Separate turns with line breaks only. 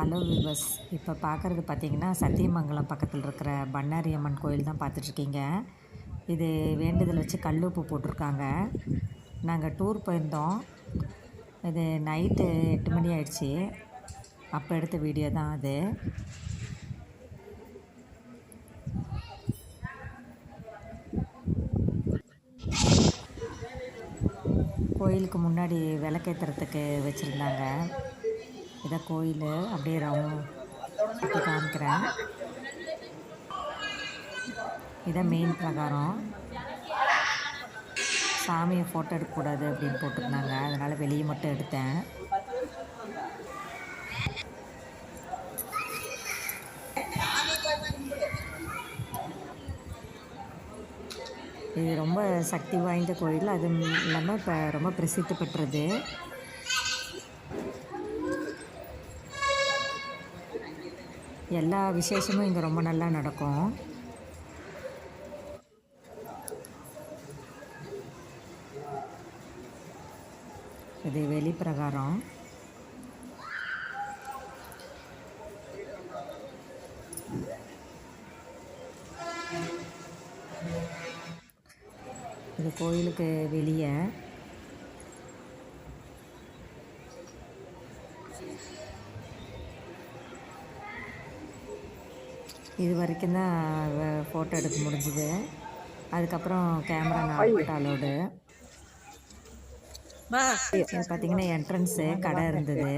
Hello விவஸ் இப்போ பார்க்குறது பார்த்திங்கன்னா சத்தியமங்கலம் பக்கத்தில் இருக்கிற பண்ணாரி அம்மன் கோயில் தான் பார்த்துட்ருக்கீங்க இது வேண்டுதல் வச்சு கல் உப்பு போட்டிருக்காங்க நாங்கள் டூர் போயிருந்தோம். இது நைட்டு எட்டு மணி ஆயிடுச்சு. அப்போ எடுத்த வீடியோ தான் அது. கோயிலுக்கு முன்னாடி விளக்கேற்றுறதுக்கு வச்சுருந்தாங்க. இதை கோயில் அப்படியே ரவுண்ட் சுற்றி காமிக்கிறேன். இதை மெயின் பிரகாரம். சாமியை ஃபோட்டோ எடுக்கக்கூடாது அப்படின்னு போட்டிருந்தாங்க. அதனால் வெளியே மட்டும் எடுத்தேன். இது ரொம்ப சக்தி வாய்ந்த கோயில். அதுவும் இல்லாமல் இப்போ ரொம்ப பிரசித்தி பெற்றது. எல்லா விசேஷமும் இங்கே ரொம்ப நல்லா நடக்கும். இது வெளிப்பிரகாரம் இது கோயிலுக்கு வெளியே. இது வரைக்கும் தான் ஃபோட்டோ எடுக்க முடிஞ்சுது. அதுக்கப்புறம் கேமரா நாட் அலோடு பார்த்தீங்கன்னா என்ட்ரன்ஸு கடை இருந்தது.